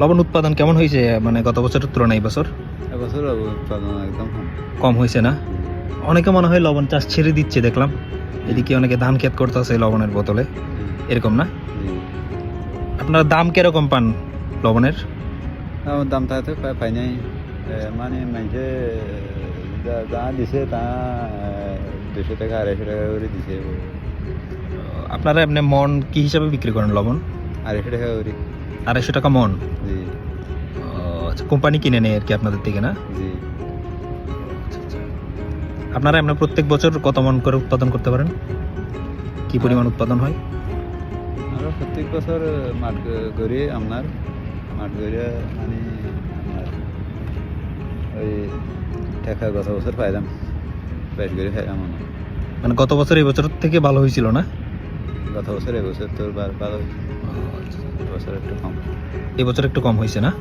লবণ উৎপাদন কেমন হয়েছে? মানে গত বছরের তুলনায় বছর? এবছর উৎপাদন একদম কম। হয়েছে না? অনেকে মনে হয় লবণ চাষ ছেড়ে দিচ্ছে দেখলাম। এদিকে অনেকে ধান ক্ষেত করতেছে লবণের বোতলে এরকম না? আপনারা দাম কীরকম পান লবণের? দাম তাতে পাই নাই। মানে যা যা দিছে তা দুশো টাকা আড়াইশো টাকা করে দিছে। আপনারা এমনি মন কি হিসাবে বিক্রি করেন লবণ? আড়াইশো টাকা করে। আড়াইশো টাকা মন? জি। আচ্ছা কোম্পানি কিনে নেয় আর কি আপনাদের থেকে না? জি। আপনারা এমনি প্রত্যেক বছর কত মন করে উৎপাদন করতে পারেন? কি পরিমাণ উৎপাদন হয়? আমরা প্রত্যেক বছর মাঠ করি আপনার মাঠ করে মানে আপনার ওই টাকা গত বছর পাইলাম। বেশ করে আমরা। মানে গত বছর এই বছর থেকে ভালো হয়েছিল না? গত বছর এবছর তোর বার। ভালো হয়েছে। এবছর একটু কম। এবছর একটু কম হয়েছে না?